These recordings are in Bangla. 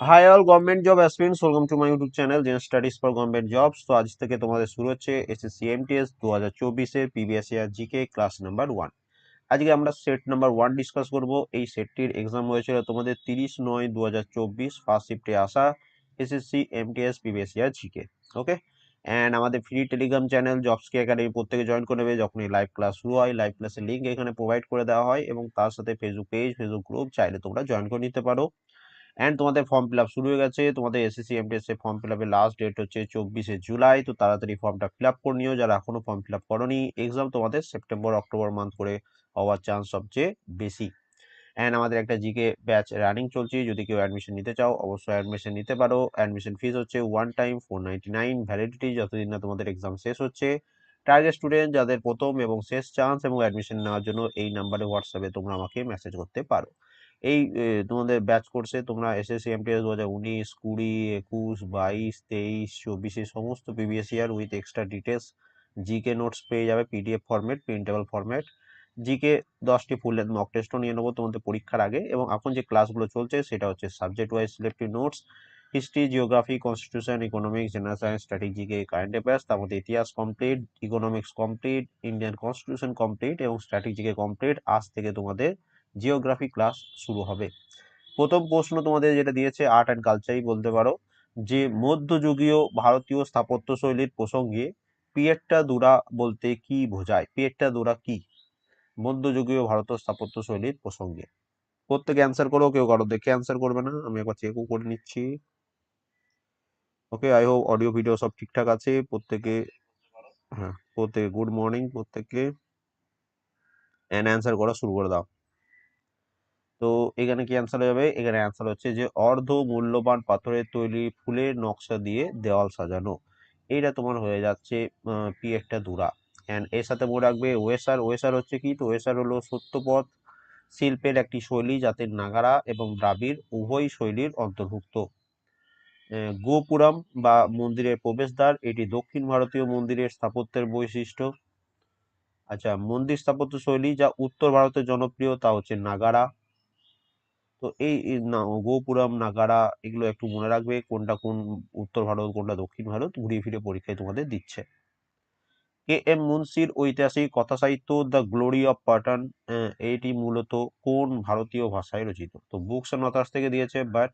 Hi all government job aspirants welcome to my YouTube channel gen studies for government jobs তো আজ থেকে তোমাদের শুরু হচ্ছে এসএসসি এমটিএস দু হাজার চব্বিশের PBS year GK class number one আজকে আমরা সেট নাম্বার ওয়ান ডিসকাস করব। এই সেটটির এক্সাম হয়েছিল তোমাদের তিরিশ নয় দু হাজার চব্বিশ ফার্স্ট শিফটে আসা SSC MTS PBS year GK okay and আমাদের ফ্রি টেলিগ্রাম চ্যানেল জবসকে একাডেমি প্রত্যেকে জয়েন করে নেবে। যখন এই লাইভ ক্লাস শুরু হয় লাইভ ক্লাসের লিঙ্ক এখানে প্রোভাইড করে দেওয়া হয় এবং তার সাথে ফেসবুক পেজ ফেসবুক গ্রুপ চাইলে তোমরা জয়েন করে নিতে পারো। অ্যান্ড তোমাদের ফর্ম ফিল শুরু হয়ে গেছে। তোমাদের এসএসসি এমটিএস এর ফর্ম ফিল আপের লাস্ট ডেট হচ্ছে চব্বিশে জুলাই তো তাড়াতাড়ি ফর্মটা ফিল আপ করে নিও। যারা এখনও ফর্ম ফিল আপ করনি এক্সাম তোমাদের সেপ্টেম্বর অক্টোবর মান্থ করে হওয়ার চান্স সবচেয়ে বেশি। অ্যান্ড আমাদের একটা জিকে ব্যাচ রানিং চলছে। যদি কেউ অ্যাডমিশন নিতে চাও, অবশ্যই অ্যাডমিশন নিতে পারো। অ্যাডমিশন ফিস হচ্ছে one time four ninety nine validity যতদিন না তোমাদের এক্সাম শেষ হচ্ছে। টার্গেট স্টুডেন্ট যাদের প্রথম এবং শেষ চান্স এবং অ্যাডমিশন নেওয়ার জন্য এই নাম্বারে হোয়াটসঅ্যাপে তোমরা আমাকে মেসেজ করতে পারো। এই তোমাদের ব্যাচ কোর্সে তোমরা এসএসসি এমটিএস দু হাজার উনিশ, কুড়ি, একুশ, বাইশ, তেইশ, চব্বিশে সমস্ত previous year with extra details GK notes পেয়ে যাবে PDF format printable format GK দশটি ফুল লেন্থ মক টেস্টও নিয়ে নেব তোমাদের পরীক্ষার আগে এবং এখন যে ক্লাসগুলো চলছে সেটা হচ্ছে subject wise selective notes history geography constitution economics general science স্ট্র্যাটেজিকে current affairs তার মধ্যে ইতিহাস complete economics complete Indian constitution complete এবং স্ট্র্যাটেজিকে কমপ্লিট আজ থেকে তোমাদের জিওগ্রাফি ক্লাস শুরু হবে। প্রথম প্রশ্ন তোমাদের যেটা দিয়েছে আর্ট অ্যান্ড কালচারই বলতে পারো, যে মধ্যযুগীয় ভারতীয় স্থাপত্য শৈলীর প্রসঙ্গে পিয়েট্টা দুরা বলতে কি বোঝায়? পিয়েট্টা দুরা কি? মধ্যযুগীয় ভারতীয় স্থাপত্য শৈলীর প্রসঙ্গে। প্রত্যেকে অ্যান্সার করো, কেউ কারও দেখে অ্যান্সার করবে না, আমি একবার চেকও করে নিচ্ছি। Okay I hope audio video সব ঠিকঠাক আছে, প্রত্যেকে হ্যাঁ প্রত্যেকে গুড মর্নিং প্রত্যেককে অ্যান্ড অ্যান্সার করা শুরু করে দাও। তো এখানে কি অ্যান্সার হয়ে যাবে? এখানে অ্যান্সার হচ্ছে যে অর্ধ মূল্যবান পাথরের তৈরি ফুলের নকশা দিয়ে দেওয়াল সাজানো। এইটা তোমার হয়ে যাচ্ছে পি একটা দুরা। অ্যান্ড এর সাথে মনে রাখবে ওয়েসার। ওয়েসার হচ্ছে কি? তো ওয়েসার হলো সত্যপথ শিল্পের একটি শৈলী যাতে নাগারা এবং দ্রাবিড় উভয় শৈলীর অন্তর্ভুক্ত। গোপুরম বা মন্দিরের প্রবেশদ্বার, এটি দক্ষিণ ভারতীয় মন্দিরের স্থাপত্যের বৈশিষ্ট্য। আচ্ছা মন্দির স্থাপত্য শৈলী যা উত্তর ভারতের জনপ্রিয় তা হচ্ছে নাগারা। তো এই গোপুরম, নাগারা এগুলো একটু মনে রাখবে কোনটা কোন উত্তর ভারত, কোনটা দক্ষিণ ভারত ঘুরিয়ে ফিরে পরীক্ষায় তোমাদের দিচ্ছে। কে এম মুন্সির ঐতিহাসিক কথা সাহিত্য দ্য গ্লোরি অফ পাটান এটি মূলত কোন ভারতীয় ভাষায় রচিত? তো বুকস অ্যান্ড অথার্স থেকে দিয়েছে, বাট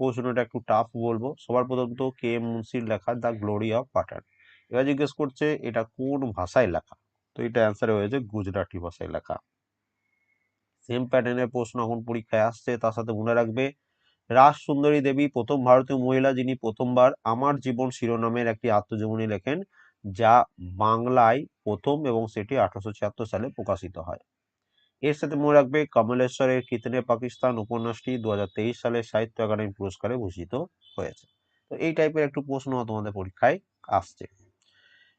প্রশ্নটা একটু টাফ বলব। সবার প্রথম তো কে এম মুন্সির লেখা দ্য গ্লোরি অফ পাটান এবার জিজ্ঞেস করছে এটা কোন ভাষায় লেখা? তো এটা অ্যান্সার হয়েছে গুজরাটি ভাষায় লেখা। সেম প্যাটার্নের প্রশ্ন এখন পরীক্ষায় আসছে, তার সাথে মনে রাখবে। রাস সুন্দরী দেবী, প্রথম ভারতীয় মহিলা যিনি প্রথমবার আমার জীবন শিরোনামের একটি আত্মজীবনী লেখেন, যা বাংলায় প্রথম এবং সেটি আঠারোশো ছিয়াত্তর সালে প্রকাশিত হয়। এর সাথে মনে রাখবে, কমলেশ্বরের কিতনে পাকিস্তান উপন্যাসটি দু হাজার তেইশ সালে সাহিত্য একাডেমি পুরস্কারে ভূষিত হয়েছে। তো এই টাইপের একটু প্রশ্ন তোমাদের পরীক্ষায় আসছে।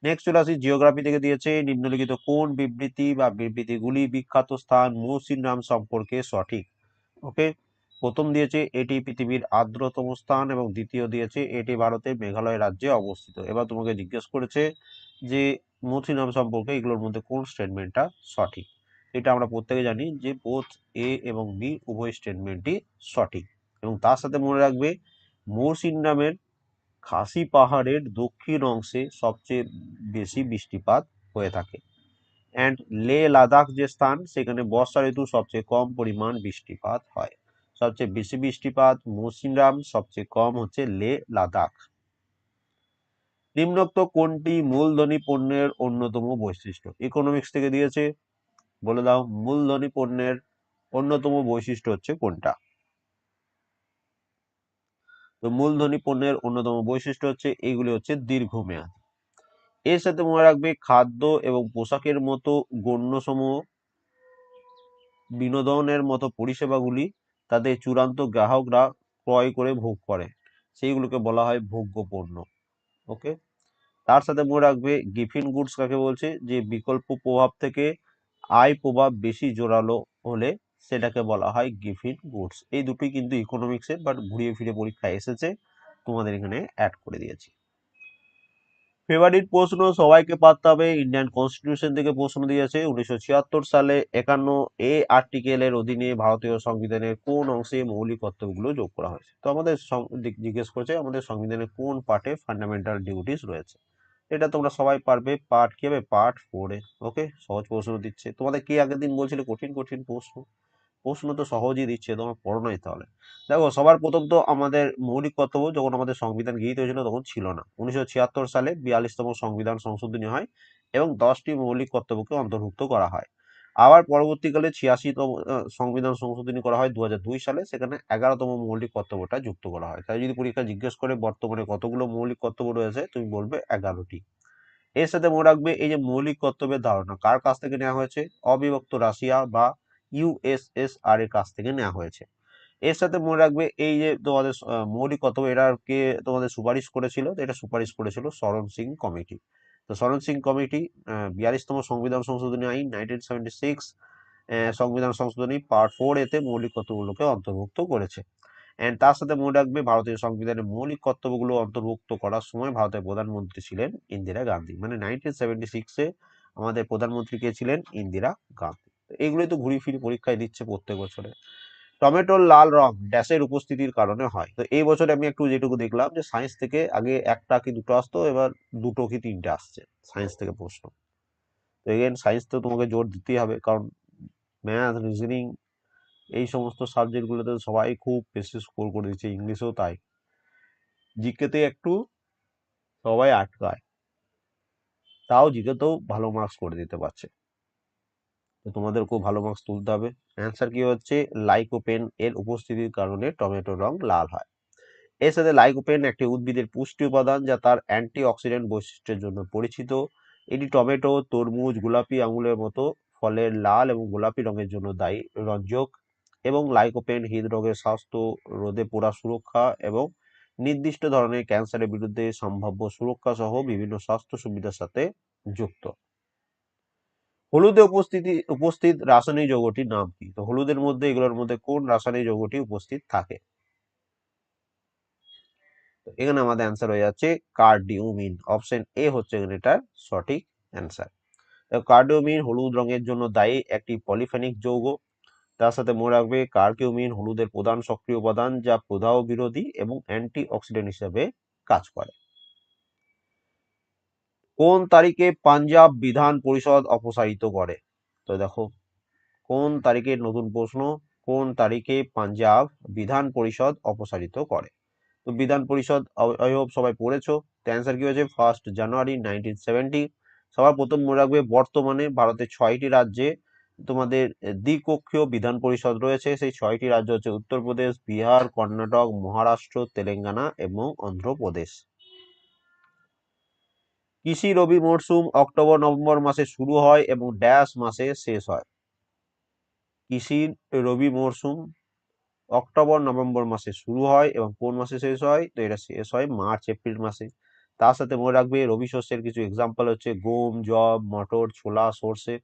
নেক্সট চলে আসি জিওগ্রাফি থেকে দিয়েছে, নিম্নলিখিত কোন বিবৃতি বা বিবৃতিগুলি বিখ্যাত স্থান মৌসিন নাম সম্পর্কে সঠিক? ওকে প্রথম দিয়েছে, এটি পৃথিবীর আর্দ্রতম স্থান এবং দ্বিতীয় দিয়েছে, এটি ভারতের মেঘালয় রাজ্যে অবস্থিত। এবার তোমাকে জিজ্ঞেস করেছে যে মৌসিনাম সম্পর্কে এগুলোর মধ্যে কোন স্টেটমেন্টটা সঠিক? এটা আমরা প্রত্যেকে জানি যে বোথ এ এবং বি উভয় স্টেটমেন্টই সঠিক। এবং তার সাথে মনে রাখবে, মৌসিন নামের খাসি পাহাড়ের দক্ষিণ অংশে সবচেয়ে বেশি বৃষ্টিপাত হয়ে থাকে। অ্যান্ড লে লাদাখ যে স্থান, সেখানে বর্ষা ঋতু সবচেয়ে কম পরিমাণ বৃষ্টিপাত হয়। সবচেয়ে বেশি বৃষ্টিপাত মৌসিনরাম, সবচেয়ে কম হচ্ছে লে লাদাখ। নিম্নোক্ত কোনটি মূলধনী পণ্যের অন্যতম বৈশিষ্ট্য? ইকোনমিক্স থেকে দিয়েছে। বলে দাও, মূলধনী পণ্যের অন্যতম বৈশিষ্ট্য হচ্ছে কোনটা? তো মূলধনী পণ্যের অন্যতম বৈশিষ্ট্য হচ্ছে এগুলি হচ্ছে দীর্ঘমেয়াদী। এর সাথে মনে রাখবে খাদ্য এবং পোশাকের মতো গণ্যসমূহ বিনোদনের মতো পরিষেবাগুলি তাদের চূড়ান্ত গ্রাহকরা ক্রয় করে ভোগ করে। সেইগুলোকে বলা হয় ভোগ্য পণ্য ওকে? তার সাথে মনে রাখবে গিফিন গুডস কাকে বলছে? যে বিকল্প প্রভাব থেকে আয় প্রভাব বেশি জোরালো হলে সেটাকে বলা হয় গিফিন গুডস এই দুটোই কিন্তু ইকোনমিক্সের বাট ঘুরিয়ে ফিরে পরীক্ষায় এসেছে। তোমাদের এখানে অ্যাড করে দিয়েছি। ফেভারিট প্রশ্ন সবাইকে পারতে হবে। ইন্ডিয়ান কনস্টিটিউশন থেকে প্রশ্ন দিয়েছে। উনিশশো ছিয়াত্তর সালে একান্ন এ আর্টিকেলের অধীনে ভারতীয় সংবিধানের কোন অংশে মৌলিক কর্তব্যগুলো যোগ করা হয়েছে? তো আমাদের জিজ্ঞেস করেছে, আমাদের সংবিধানের কোন পার্টে ফান্ডামেন্টাল ডিউটিস রয়েছে? এটা তোমরা সবাই পারবে পার্ট কি হবে? পার্ট ফোরে ওকে সহজ প্রশ্ন দিচ্ছে। তোমাদের কে আগের দিন বলছিলে? কঠিন কঠিন প্রশ্ন। প্রশ্ন তো সহজেই দিচ্ছে তোমার পড়ো নাই তাহলে। দেখো, সবার প্রথম তো আমাদের মৌলিক কর্তব্য যখন আমাদের সংবিধান গৃহীত হয়েছিল তখন ছিল না। উনিশশো ছিয়াত্তর সালে বিয়াল্লিশতম সংবিধান সংশোধনী হয় এবং দশটি মৌলিক কর্তব্যকে অন্তর্ভুক্ত করা হয়। আবার পরবর্তীকালে ছিয়াশিতম সংবিধান সংশোধনী করা হয় দু সালে, সেখানে এগারোতম মৌলিক কর্তব্যটা যুক্ত করা হয়। তাই যদি পরীক্ষা জিজ্ঞেস করে বর্তমানে কতগুলো মৌলিক কর্তব্য রয়েছে, তুমি বলবে এগারোটি। এর সাথে মনে রাখবে এই যে মৌলিক কর্তব্যের ধারণা, কার কাছ থেকে নেওয়া হয়েছে? অবিভক্ত রাশিয়া বা ইউএসএসআর এর কাছ থেকে নেওয়া হয়েছে। এর সাথে মনে রাখবে, এই যে তোমাদের মৌলিক কর্তব্য এরা কে তোমাদের সুপারিশ করেছিল এটা সুপারিশ করেছিল শরণ সিং কমিটি। তো শরণ সিং কমিটি বিয়াল্লিশতম সংবিধান সংশোধনী আইন নাইনটিন সেভেন্টি সিক্স সংবিধান সংশোধনী পার্ট ফোর এতে মৌলিক কর্তব্যগুলোকে অন্তর্ভুক্ত করেছে। এন্ড তার সাথে মনে রাখবে, ভারতীয় সংবিধানের মৌলিক কর্তব্যগুলো অন্তর্ভুক্ত করার সময় ভারতের প্রধানমন্ত্রী ছিলেন ইন্দিরা গান্ধী। মানে নাইনটিন সেভেন্টি সিক্সে আমাদের প্রধানমন্ত্রী কে ছিলেন? ইন্দিরা গান্ধী। তো এইগুলোই তো ঘুরি ফিরি পরীক্ষায় দিচ্ছে প্রত্যেক বছরে। টমেটোর লাল রং ড্যাশের উপস্থিতির কারণে হয়। তো এই বছরে আমি একটু যেটুকু দেখলাম যে সায়েন্স থেকে আগে একটা কি দুটো আসতো, এবার দুটো কি তিনটে আসছে সায়েন্স থেকে প্রশ্ন। তো এগেন সায়েন্স তো তোমাকে জোর দিতেই হবে, কারণ ম্যাথ রিজনিং এই সমস্ত সাবজেক্টগুলোতে সবাই খুব বেশি স্কোর করে দিচ্ছে, ইংলিশেও তাই। জিকেতে একটু সবাই আটকায়। তাও জিকেতেও ভালো মার্কস করে দিতে পারছে। তোমাদের খুব ভালো মার্কস তুলতে হবে। অ্যান্সার কি হচ্ছে? লাইকোপেন এর উপস্থিতির কারণে টমেটোর রং লাল হয়। এর সাথে লাইকোপেন একটি উদ্ভিদের পুষ্টি উপাদান যা তার অ্যান্টি অক্সিডেন্ট বৈশিষ্ট্যের জন্য পরিচিত। এটি টমেটো, তরমুজ, গোলাপি আঙুলের মতো ফলের লাল এবং গোলাপি রঙের জন্য দায়ী রঞ্জক এবং লাইকোপেন হৃদরোগের স্বাস্থ্য রোদে পোড়া সুরক্ষা এবং নির্দিষ্ট ধরনের ক্যান্সারের বিরুদ্ধে সম্ভাব্য সুরক্ষা সহ বিভিন্ন স্বাস্থ্য সুবিধার সাথে যুক্ত। হলুদে উপস্থিতি, উপস্থিত রাসায়নিক যৌগটির নাম কি? তো হলুদের মধ্যে, এগুলোর মধ্যে কোন রাসায়নিক যৌগটি উপস্থিত থাকে? এখানে আমাদের অ্যান্সার হয়ে যাচ্ছে কার্ডিওমিন। অপশন এ হচ্ছে এখানে এটার সঠিক অ্যান্সার কার্ডিওমিন হলুদ রঙের জন্য দায়ী একটি পলিফেনিক যৌগ। তার সাথে মনে রাখবে কার্কিউমিন হলুদের প্রধান সক্রিয় উপাদান যা প্রদাহ বিরোধী এবং অ্যান্টি অক্সিডেন্ট হিসেবে কাজ করে। কোন তারিখে পাঞ্জাব বিধান পরিষদ অপসারিত করে? তো দেখো, কোন তারিখে নতুন প্রশ্ন, কোন তারিখে পাঞ্জাব বিধান পরিষদ অপসারিত করে? তো বিধান পরিষদ আই হোপ সবাই পড়েছো? তো অ্যান্সার কি হয়েছে? ফার্স্ট জানুয়ারি নাইনটিন সেভেন্টি সবার প্রথম মনে রাখবে, বর্তমানে ভারতের ছয়টি রাজ্যে তোমাদের দ্বিকক্ষীয় বিধান পরিষদ রয়েছে। সেই ছয়টি রাজ্য হচ্ছে উত্তরপ্রদেশ, বিহার, কর্ণাটক, মহারাষ্ট্র, তেলেঙ্গানা এবং অন্ধ্রপ্রদেশ। কৃষি রবি মরশুম অক্টোবর, নভেম্বর মাসে শুরু হয় এবং ড্যাশ মাসে শেষ হয়। কৃষি রবি মরশুম অক্টোবর, নভেম্বর মাসে শুরু হয় এবং কোন মাসে শেষ হয়? তো এটা শেষ হয় মার্চ, এপ্রিল মাসে। তার সাথে মনে রাখবে, রবি শস্যের কিছু এক্সাম্পল হচ্ছে গম জব মটর, ছোলা, সর্ষে।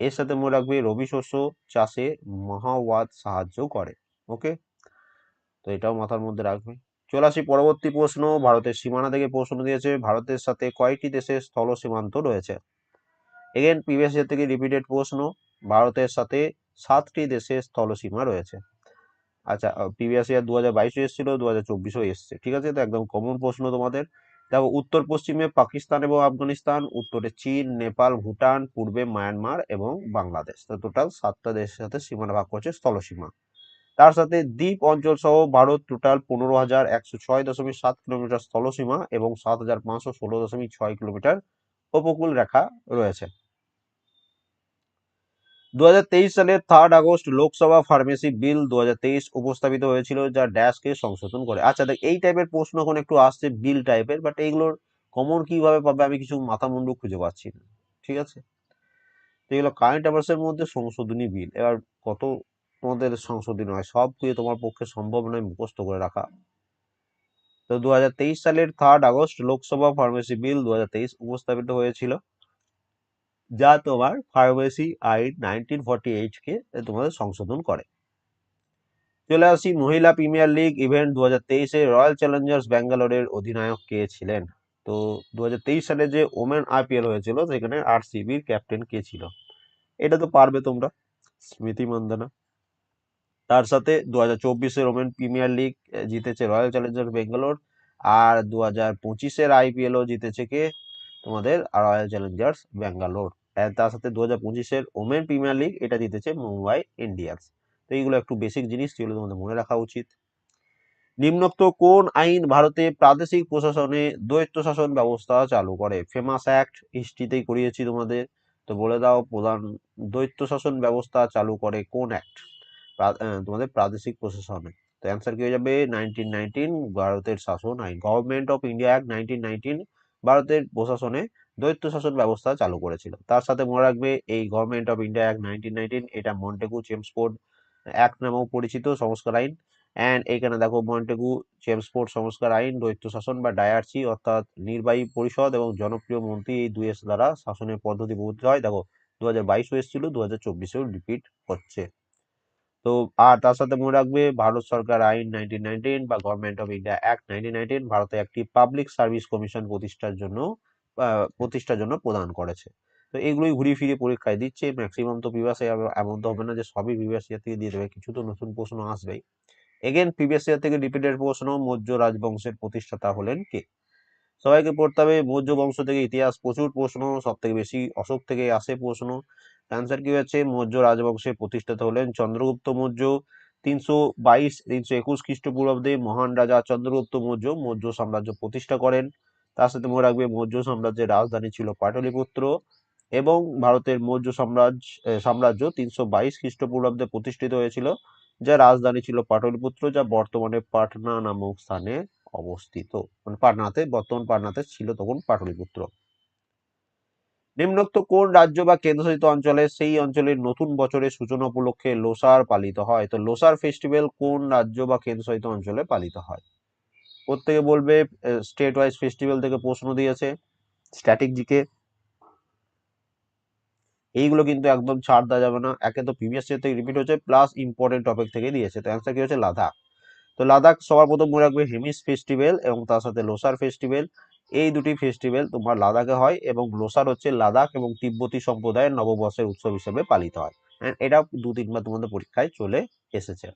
এর সাথে মনে রাখবে, রবি শস্য চাষে মহাওয়াত সাহায্য করে। ওকে তো এটাও মাথার মধ্যে রাখবে। চলে আসি পরবর্তী প্রশ্ন। ভারতের সীমানা থেকে প্রশ্ন দিয়েছে, ভারতের সাথে কয়টি দেশের স্থল সীমান্ত রয়েছে? এগেন প্রিভিয়াস ইয়ার থেকে রিপিটেড প্রশ্ন, ভারতের সাথে সাতটি দেশের স্থল সীমা রয়েছে। আচ্ছা প্রিভিয়াস ইয়ার দু হাজার বাইশও এসেছিল দু হাজার চব্বিশও এসছে। ঠিক আছে তো একদম কমন প্রশ্ন তোমাদের। দেখো, উত্তর পশ্চিমে পাকিস্তান এবং আফগানিস্তান, উত্তরে চীন, নেপাল, ভুটান, পূর্বে মায়ানমার এবং বাংলাদেশ। তো টোটাল সাতটা দেশের সাথে সীমানা ভাগ করছে স্থলসীমা তার সাথে দ্বীপ অঞ্চল সহ ভারত টোটাল পনেরো হাজার একশো ছয় দশমিক সাত কিলোমিটার স্থলসীমা এবং সাত হাজার পাঁচশো ষোলো দশমিক ছয় কিলোমিটার উপকূল রেখা রয়েছে। দু সালের third August Lok Sabha pharmacy bill দু হাজার তেইশ উপস্থাপিত হয়েছিল, যা ড্যাশকে সংশোধন করে। আচ্ছা দেখ, এই টাইপের প্রশ্ন এখন একটু আসছে বিল টাইপের বাট এইগুলোর কমন কীভাবে পাবে আমি কিছু মাথা মুন্ডু খুঁজে পাচ্ছি না, ঠিক আছে? তো এগুলো কারেন্ট অ্যাফেয়ার্সের মধ্যে সংশোধনী বিল এবার কত তোমাদের সংশোধনী হয় সব কিছু তোমার পক্ষে সম্ভব নয় মুখস্থ করে রাখা। তো দু সালের third August Lok Sabha pharmacy bill দু উপস্থাপিত হয়েছিল। যা তোমার ফার্মেসি আইন নাইনটিন ফর্টি কে তোমাদের সংশোধন করে। চলে আসি মহিলা প্রিমিয়ার লিগ ইভেন্ট দু হাজার তেইশে রয়্যাল চ্যালেঞ্জার্স ব্যাঙ্গালোরের অধিনায়ক কে ছিলেন? তো দু হাজার তেইশ সালে যে ওমেন আইপিএল হয়েছিল, সেখানে আরসিবির ক্যাপ্টেন কে ছিল? এটা তো পারবে তোমরা। স্মৃতি মান্দানা। তার সাথে দু হাজার চব্বিশের ওমেন প্রিমিয়ার লিগ জিতেছে রয়্যাল চ্যালেঞ্জার্স বেঙ্গালোর আর দু হাজার পঁচিশের আইপিএলও জিতেছে কে? তোমাদের রয়্যাল চ্যালেঞ্জার্স ব্যাঙ্গালোর তার সাথে দু হাজার পঁচিশের ওমেন প্রিমিয়ার লিগ এটা জিতেছে মুম্বাই ইন্ডিয়ান্স তো এইগুলো একটু বেসিক জিনিস যেগুলো তোমাদের মনে রাখা উচিত। নিম্নোক্ত কোন আইন ভারতে প্রাদেশিক প্রশাসনে দ্বৈত শাসন ব্যবস্থা চালু করে? ফেমাস অ্যাক্ট হিস্ট্রিতেই করিয়েছি তোমাদের। তো বলে দাও প্রধান দ্বৈত শাসন ব্যবস্থা চালু করে কোন অ্যাক্ট তোমাদের প্রাদেশিক প্রশাসনে তো অ্যান্সার কি হয়ে যাবে? নাইনটিন নাইনটিন ভারতের শাসন আইন government of India act nineteen nineteen ভারতের প্রশাসনে দ্বৈত শাসন ব্যবস্থা চালু করেছিল। তার সাথে মনে রাখবে, এই government of India act nineteen nineteen এটা মন্টেগু চেমসফোর্ড অ্যাক্ট নামেও পরিচিত সংস্কার আইন। অ্যান্ড এখানে দেখো মন্টেগু চেমসফোর্ড সংস্কার আইন, দ্বৈত শাসন বা ডায়ারসি অর্থাৎ নির্বাহী পরিষদ এবং জনপ্রিয় মন্ত্রী এই দুই এস দ্বারা শাসনের পদ্ধতি বোধ হয়। দেখো দু হাজার বাইশও এসেছিল দু হাজার চব্বিশেও রিপিট হচ্ছে। তো আর তার সাথে মনে রাখবে, ভারত সরকার আইন নাইনটিন নাইনটিন বা government of India act nineteen nineteen ভারতে একটি পাবলিক সার্ভিস কমিশন প্রতিষ্ঠার জন্য প্রতিষ্ঠার জন্য প্রদান করেছে। তো এগুলোই ঘুরিয়ে ফিরে পরীক্ষায় দিচ্ছে। ম্যাক্সিমাম তো প্রিভিয়াস এমন তো হবে না যে সবই প্রিভিয়াস ইয়ার থেকে দিয়ে দেবে। কিছু তো নতুন প্রশ্ন আসবেই। এগেন প্রিভিয়াস ইয়ার থেকে রিপিটেড প্রশ্ন মৌর্য রাজবংশের প্রতিষ্ঠাতা হলেন কে? সবাইকে পড়তে হবে। মৌর্য বংশ থেকে ইতিহাস প্রচুর প্রশ্ন সব থেকে বেশি অশোক থেকে আসে প্রশ্ন। অ্যান্সার কি হয়েছে মৌর্য রাজবংশের প্রতিষ্ঠাতা হলেন চন্দ্রগুপ্ত মৌর্য। তিনশো বাইশ, তিনশো একুশ খ্রিস্টপূর্বাব্দে মহান রাজা চন্দ্রগুপ্ত মৌর্য মৌর্য সাম্রাজ্য প্রতিষ্ঠা করেন। তার সাথে মনে রাখবে, মৌর্য সাম্রাজ্যের রাজধানী ছিল পাটলিপুত্র এবং ভারতের মৌর্য সাম্রাজ্য সাম্রাজ্য তিনশো বাইশ খ্রিস্টপূর্বাব্দে প্রতিষ্ঠিত হয়েছিল যা রাজধানী ছিল পাটলিপুত্র, যা বর্তমানে পাটনা নামক স্থানে অবস্থিত। মানে পাটনাতে, বর্তমান পাটনাতে ছিল তখন পাটলিপুত্র। নিম্নোক্ত কোন রাজ্য বা কেন্দ্রশাসিত অঞ্চলে সেই অঞ্চলের নতুন বছরের সূচনা উপলক্ষে লোসার পালিত হয়? তো লোসার ফেস্টিভ্যাল কোন রাজ্য বা কেন্দ্রশাসিত অঞ্চলে পালিত হয়? প্রত্যেকে বলবে? স্টেট ওয়াইজ ফেস্টিভ্যাল থেকে প্রশ্ন দিয়েছে স্ট্যাটিক জিকে এইগুলো কিন্তু একদম ছাড় দেওয়া যাবে না। একে তো প্রিভিয়াস ইয়ার থেকে রিপিট হচ্ছে প্লাস ইম্পর্টেন্ট টপিক থেকে দিয়েছে। তো অ্যান্সার কি হচ্ছে লাদাখ। তো লাদাখ সবার প্রথম মনে রাখবে হিমিস ফেস্টিভ্যাল এবং তার সাথে লোসার ফেস্টিভ্যাল। এই দুটি ফেস্টিভ্যাল তোমার লাদাখে হয় এবং লোসার হচ্ছে লাদাখ এবং তিব্বতী সম্প্রদায়ের নববর্ষের উৎসব হিসেবে পালিত হয়। এটা দু তিনবার তোমাদের পরীক্ষায় চলে এসেছে।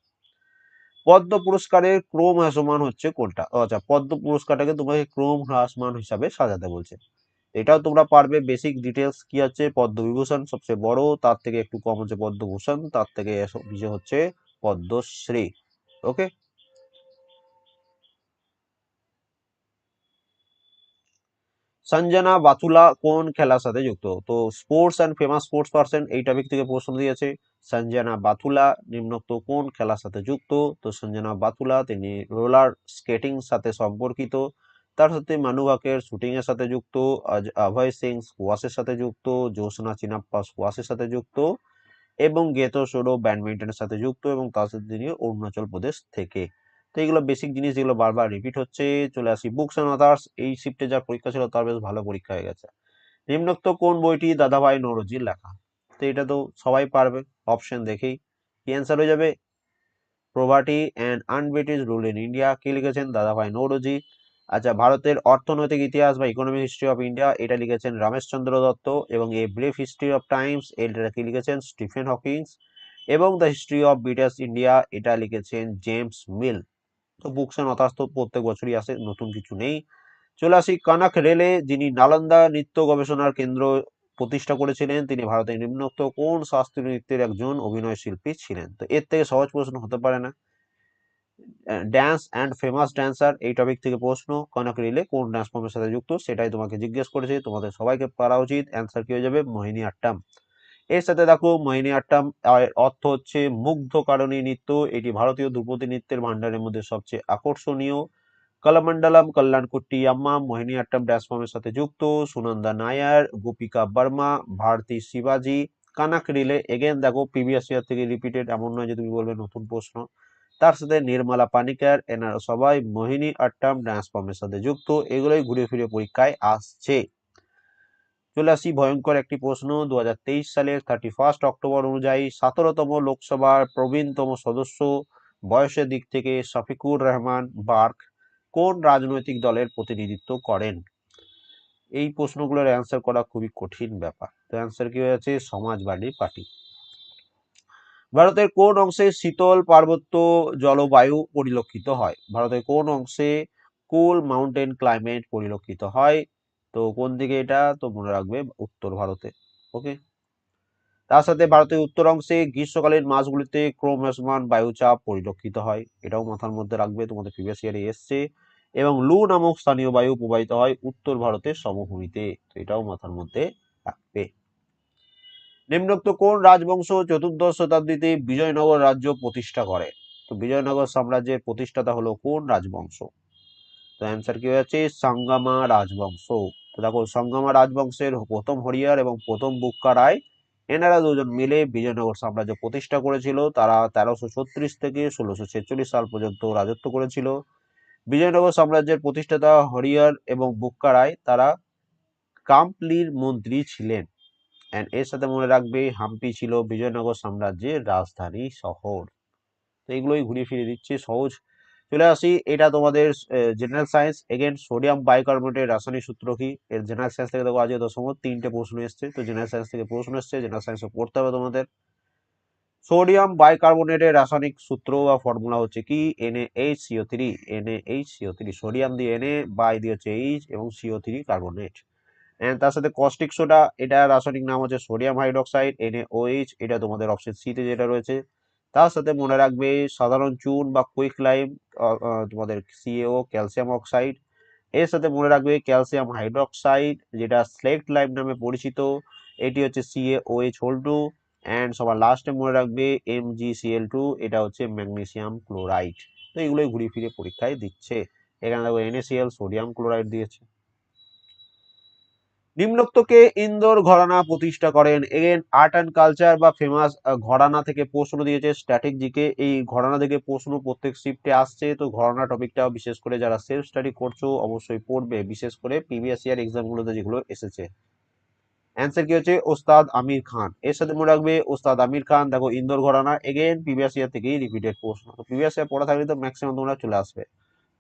পদ্ম পুরস্কারের ক্রম হ্রাসমান হচ্ছে কোনটা? আচ্ছা পদ্ম পুরস্কারটাকে তোমাকে ক্রম হ্রাসমান হিসাবে সাজাতে বলছে। এটাও তোমরা পারবে বেসিক ডিটেলস কি আছে পদ্মবিভূষণ সবচেয়ে বড়, তার থেকে একটু কম হচ্ছে পদ্মভূষণ, তার থেকে হচ্ছে পদ্মশ্রী। ওকে সঞ্জনা বাতুলা কোন খেলার সাথে যুক্ত? তো sports and famous sports person এই টপিক থেকে প্রশ্ন দিয়েছে। সঞ্জনা বাতুলা নিম্নোক্ত কোন খেলার সাথে যুক্ত? তো সঞ্জনা বাতুলা, তিনি রোলার স্কেটিং সাথে সম্পর্কিত। তার সাথে মানু বাকের শুটিং এর সাথে যুক্ত। অভয় সিং স্কোয়াশের সাথে যুক্ত। জ্যোৎস্না চিনাপ্পা স্কোয়াশের সাথে যুক্ত। এবং গেতো সোডো ব্যাডমিন্টনের সাথে যুক্ত এবং তার সাথে তিনি অরুণাচল প্রদেশ থেকে তো এইগুলো বেসিক জিনিস যেগুলো বারবার রিপিট হচ্ছে, চলে আসি বুকস অ্যান্ড আদার্স এই শিফটে যা পরীক্ষা ছিল তার বেশ ভালো পরীক্ষা হয়ে গেছে। নিম্নোক্ত কোন বইটি দাদাভাই নরজির লেখা? তো এটা তো সবাই পারবে অপশন দেখেই। কি অ্যান্সার হয়ে যাবে? Poverty and unbritish rule in India কি লিখেছেন দাদাভাই নৌরজি? আচ্ছা ভারতের অর্থনৈতিক ইতিহাস বা ইকোনমিক হিস্ট্রি অফ ইন্ডিয়া এটা লিখেছেন রমেশচন্দ্র দত্ত এবং a brief history of times এটা কি লিখেছেন? স্টিফেন হকিংস এবং the history of British India এটা লিখেছেন জেমস মিল তো বুকস অ্যান্ড অথার্স তো প্রত্যেক বছরই আসে, নতুন কিছু নেই। চলে আসি কানাক রেলে, যিনি নালন্দা নৃত্য গবেষণার কেন্দ্র প্রতিষ্ঠা করেছিলেন, তিনি ভারতের নিম্নোক্ত কোন শাস্ত্রীয় নৃত্যের একজন অভিনয় শিল্পী ছিলেন? তো এর থেকে সহজ প্রশ্ন হতে পারে না। ড্যান্স অ্যান্ড ফেমাস ড্যান্সার এই টপিক থেকে প্রশ্ন, কনক রিলে কোন ড্যান্স ফর্মের সাথে যুক্ত? সেটাই তোমাকে জিজ্ঞেস করেছে। তোমাদের সবাইকে পারা উচিত। অ্যান্সার কি হয়ে যাবে? মোহিনী আট্টাম। এর সাথে দেখো মোহিনী আট্টাম অর্থ হচ্ছে মুগ্ধ কারণী নৃত্য। এটি ভারতীয় ধ্রুপদী নৃত্যের ভান্ডারের মধ্যে সবচেয়ে আকর্ষণীয়। কলামণ্ডলম কল্যাণকুট্টি আম্মা, মোহিনী আট্টাম ড্যান্স ফর্মের সাথে যুক্ত। সুনন্দা নায়ার, গোপিকা বর্মা, ভারতী শিবাজি, কানাক রিলে। এগেন দেখো প্রিভিয়াস ইয়ার থেকে রিপিটেড এমন নয় যে তুমি বলবে নতুন প্রশ্ন। তার সাথে নির্মলা পানিকার, এনারা সবাই মোহিনী আট্টাম ড্যান্স ফর্মের সাথে যুক্ত। এগুলোই ঘুরে ফিরে পরীক্ষায় আসছে। চলে আসি ভয়ঙ্কর একটি প্রশ্ন। দুহাজার তেইশ সালের থার্টি ফার্স্ট অক্টোবর অনুযায়ী সতেরোতম লোকসভার প্রবীণতম সদস্য বয়সের দিক থেকে শফিকুর রহমান বার্ক কোন রাজনৈতিক দলের প্রতিনিধিত্ব করেন? এই প্রশ্নগুলোর অ্যান্সার করা খুবই কঠিন ব্যাপার। তো অ্যান্সার কি হয়েছে? সমাজবাদী পার্টি। ভারতের কোন অংশে শীতল পার্বত্য জলবায়ু পরিলক্ষিত হয়? ভারতের কোন অংশে কুল মাউন্টেন ক্লাইমেট পরিলক্ষিত হয়? তো কোন দিকে এটা? তো মনে রাখবে উত্তর ভারতে ওকে তার সাথে ভারতের উত্তর অংশে গ্রীষ্মকালীন মাসগুলিতে ক্রমশমান বায়ুচাপ পরিলক্ষিত হয়, এটাও মাথার মধ্যে রাখবে, তোমাদের প্রিভিয়াস ইয়ারে এসছে, এবং লু নামক স্থানীয় বায়ু প্রবাহিত হয় উত্তর ভারতের সমভূমিতে, তো এটাও মাথার মধ্যে রাখবে। নিম্নোক্ত কোন রাজবংশ চতুর্দশ শতাব্দীতে বিজয়নগর রাজ্য প্রতিষ্ঠা করে? তো বিজয়নগর সাম্রাজ্যের প্রতিষ্ঠাতা হলো কোন রাজবংশ? তো অ্যান্সার কি হয়েছে? সাঙ্গামা রাজবংশ। দেখো সঙ্গমা রাজবংশের প্রথম হরিয়ার এবং প্রথম বুক্কা রায়, এনারা দুজন মিলে বিজয়নগর সাম্রাজ্য প্রতিষ্ঠা করেছিল। তারা তেরোশো ছত্রিশ থেকে ষোলোশো ছেচল্লিশ সাল পর্যন্ত রাজত্ব করেছিল। বিজয়নগর সাম্রাজ্যের প্রতিষ্ঠাতা হরিয়ার এবং বুক্কা রায়, তারা কাম্পলির মন্ত্রী ছিলেন। অ্যান্ড এর সাথে মনে রাখবে, হাম্পি ছিল বিজয়নগর সাম্রাজ্যের রাজধানী শহর। তো এইগুলোই ঘুরিয়ে ফিরে দিচ্ছে। সহজ চলে আসি, এটা তোমাদের জেনারেল সায়েন্স এগেন সোডিয়াম বাইকার্বনেটের রাসায়নিক সূত্র কি? এর জেনারেল সায়েন্স থেকে দেখো আজকে দশম তিনটে প্রশ্ন এসছে, তো জেনারেল সায়েন্স থেকে প্রশ্ন এসছে জেনারেল সায়েন্সে পড়তে হবে তোমাদের। সোডিয়াম বাইকার্বনেটের রাসায়নিক সূত্র বা ফর্মুলা হচ্ছে কি? NA H CO three NA H CO three sodium দিয়ে এনএ বাই দিয়ে হচ্ছে এইচ এবং সিও থ্রি কার্বনেট এন্ড তার সাথে কস্টিক সোডা এটা রাসায়নিক নাম হচ্ছে সোডিয়াম হাইড্রোক্সাইড এনএওএইচ এটা তোমাদের অপশন সিতে যেটা রয়েছে। তার সাথে মনে রাখবে সাধারণ চুন বা কুইক লাইম তোমাদের C A O calcium oxide এর সাথে মনে রাখবে ক্যালসিয়াম হাইড্রোক্সাইড যেটা স্লেক্ট লাইম নামে পরিচিত। এটি হচ্ছে সিএওএইচ হোল টু অ্যান্ড সবার লাস্টে মনে রাখবে এমজিসিএল টু এটা হচ্ছে ম্যাগনেসিয়াম ক্লোরাইড তো এগুলোই ঘুরে ফিরে পরীক্ষায় দিচ্ছে। এখানে দেখো এনএসিএল সোডিয়াম ক্লোরাইড দিয়েছে। নিম্নোক্তকে ইন্দোর ঘরানা প্রতিষ্ঠা করেন। এগেন আর্ট অ্যান্ড কালচার বা ফেমাস ঘরানা থেকে প্রশ্ন দিয়েছে স্ট্যাটিক এই ঘরানা থেকে প্রশ্ন প্রত্যেক শিফটে আসছে। তো ঘরানা টপিকটাও বিশেষ করে যারা সেলফ স্টাডি করছ অবশ্যই পড়বে। বিশেষ করে প্রিভিয়াস ইয়ার এক্সামগুলোতে যেগুলো এসেছে। অ্যান্সার কি হচ্ছে? ওস্তাদ আমির খান। এর সাথে মনে রাখবে, ওস্তাদ আমির খান, দেখো ইন্দোর ঘরানা এগেন প্রিভিয়াস ইয়ার থেকেই রিপিটেড প্রশ্ন। তো প্রিভিয়াস ইয়ার পড়া থাকলে তো ম্যাক্সিমাম তোমরা চলে আসবে।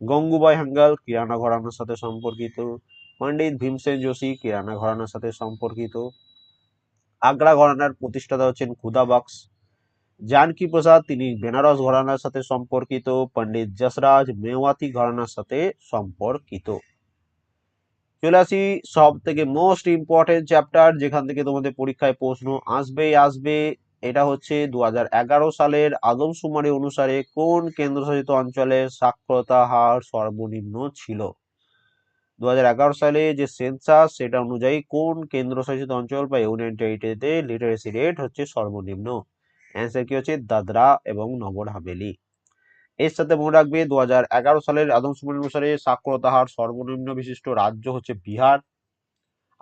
গঙ্গুবাই হাঙ্গাল কিরানা ঘরানার সাথে সম্পর্কিত। পণ্ডিত ভীমসেন যোশী, কিরানা ঘরানার সাথে সম্পর্কিত। আগ্রা ঘরানার প্রতিষ্ঠাতা হচ্ছেন খুদাবক্স জানকী প্রসাদ, তিনি বেনারস ঘরানার সাথে সম্পর্কিত। পণ্ডিত যশরাজ মেওয়াতি ঘরানার সাথে সম্পর্কিত। চলে আসি সব থেকে মোস্ট ইম্পর্টেন্ট চ্যাপ্টার যেখান থেকে তোমাদের পরীক্ষায় প্রশ্ন আসবেই আসবে। এটা হচ্ছে দু হাজার এগারো সালের আদমশুমারি অনুসারে কোন কেন্দ্রশাসিত অঞ্চলে সাক্ষরতা হার সর্বনিম্ন ছিল? দু হাজার এগারো সালে যে সেন্সাস সেটা অনুযায়ী কোন কেন্দ্রশাসিত অঞ্চল বা ইউনিয়ন টেরিটরিতে লিটারেসি রেট হচ্ছে সর্বনিম্ন? অ্যান্সার কি হচ্ছে? দাদরা এবং নগর হাভেলি। এর সাথে মনে রাখবে, দু হাজার এগারো সালের আদমশুমারি অনুসারে সাক্ষরতা হার সর্বনিম্ন বিশিষ্ট রাজ্য হচ্ছে বিহার।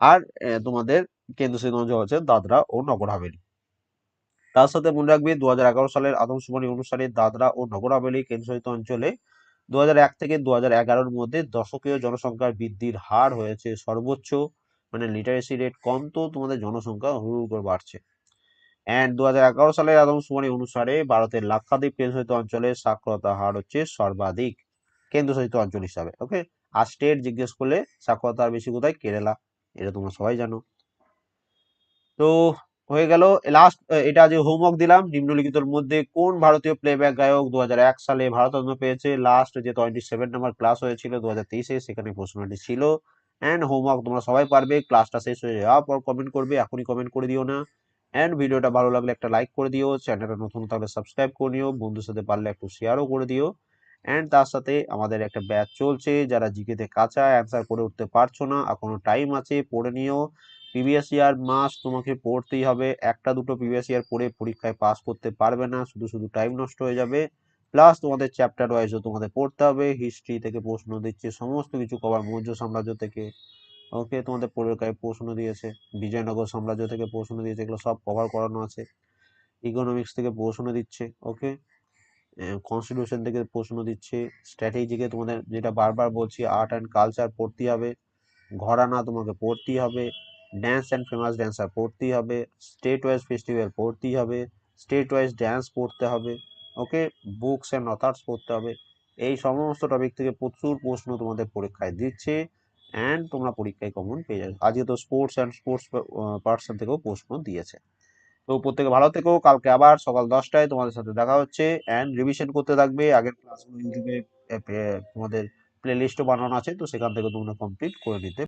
আর তোমাদের কেন্দ্রশাসিত অঞ্চল হচ্ছে দাদরা ও নগর হাভেলি। তার সাথে মনে রাখবে, দু হাজার এগারো সালের আদমশুমারি অনুসারে দাদরা ও নগর হাভেলি কেন্দ্রশাসিত অঞ্চলে দু হাজার এক থেকে দু এর মধ্যে দশকীয় জনসংখ্যার বৃদ্ধির হার হয়েছে সর্বোচ্চ মানে লিটারেসি রেট কম তো তোমাদের জনসংখ্যা হুড় করে বাড়ছে। অ্যান্ড দু হাজার এগারো সালের আদমশুমারি অনুসারে ভারতের লাক্ষাদ্বীপ কেন্দ্রশাসিত অঞ্চলে সাক্ষরতা হার হচ্ছে সর্বাধিক কেন্দ্রশাসিত অঞ্চল হিসাবে ওকে আর স্টেট জিজ্ঞেস করলে সাক্ষরতা বেশি কোথায়? কেরালা, এটা তোমরা সবাই জানো। তো হয়ে গেল। লাস্ট এটা যে হোমওয়ার্ক দিলাম, নিম্নলিখিতর মধ্যে কোন ভারতীয় প্লেব্যাক গায়ক দু হাজার এক সালে ভারতরত্ন পেয়েছে? লাস্ট যে টোয়েন্টি সেভেন নাম্বার ক্লাস হয়েছিল দু হাজার তেইশে, সেখানে প্রশ্নটি ছিল। অ্যান্ড হোমওয়ার্ক তোমরা সবাই পারবে ক্লাসটা শেষ হয়ে যাওয়ার পর কমেন্ট করবে, এখনই কমেন্ট করে দিও না। অ্যান্ড ভিডিওটা ভালো লাগলে একটা লাইক করে দিও। চ্যানেলটা নতুন থাকলে সাবস্ক্রাইব করে নিও। বন্ধুর সাথে পারলে একটু শেয়ারও করে দিও। অ্যান্ড তার সাথে আমাদের একটা ব্যাচ চলছে। যারা জিকেতে কাঁচা অ্যান্সার করে উঠতে পারছ না, এখনও টাইম আছে, পড়ে নিও। প্রিভিয়াস ইয়ার মাস তোমাকে পড়তেই হবে। একটা দুটো প্রিভিয়াস ইয়ার পড়ে পরীক্ষায় পাস করতে পারবে না, শুধু শুধু টাইম নষ্ট হয়ে যাবে। প্লাস তোমাদের চ্যাপ্টার ওয়াইজও তোমাদের পড়তে হবে। হিস্ট্রি থেকে প্রশ্ন দিচ্ছে, সমস্ত কিছু কভার মৌর্য সাম্রাজ্য থেকে। ওকে তোমাদের পরীক্ষায় প্রশ্ন দিয়েছে, বিজয়নগর সাম্রাজ্য থেকে প্রশ্ন দিয়েছে, এগুলো সব কভার করানো আছে। ইকোনমিক্স থেকে প্রশ্ন দিচ্ছে ওকে কনস্টিটিউশন থেকে প্রশ্ন দিচ্ছে স্ট্র্যাটেজিকে তোমাদের যেটা বারবার বলছি আর্ট অ্যান্ড কালচার পড়তেই হবে। ঘরানা তোমাকে পড়তেই হবে। ড্যান্স অ্যান্ড ফেমাস ড্যান্সার পড়তেই হবে স্টেট ওয়াইজ ফেস্টিভ্যাল পড়তেই হবে স্টেট ওয়াইজ ড্যান্স পড়তে হবে ওকে বুকস অ্যান্ড অথার্স পড়তে হবে, এই সমস্ত টপিক থেকে প্রচুর প্রশ্ন তোমাদের পরীক্ষায় দিচ্ছে অ্যান্ড তোমরা পরীক্ষায় কমন পেয়ে যাবে। আজকে তো স্পোর্টস অ্যান্ড স্পোর্টস পার্সন থেকেও প্রশ্ন দিয়েছে। তো প্রত্যেকে ভালো থেকো, কালকে আবার সকাল দশটায় তোমাদের সাথে দেখা হচ্ছে অ্যান্ড রিভিশন করতে থাকবে। আগের ক্লাসগুলো ইউটিউবে তোমাদের প্লে লিস্টও বানানো আছে, তো সেখান থেকে তোমরা কমপ্লিট করে নিতে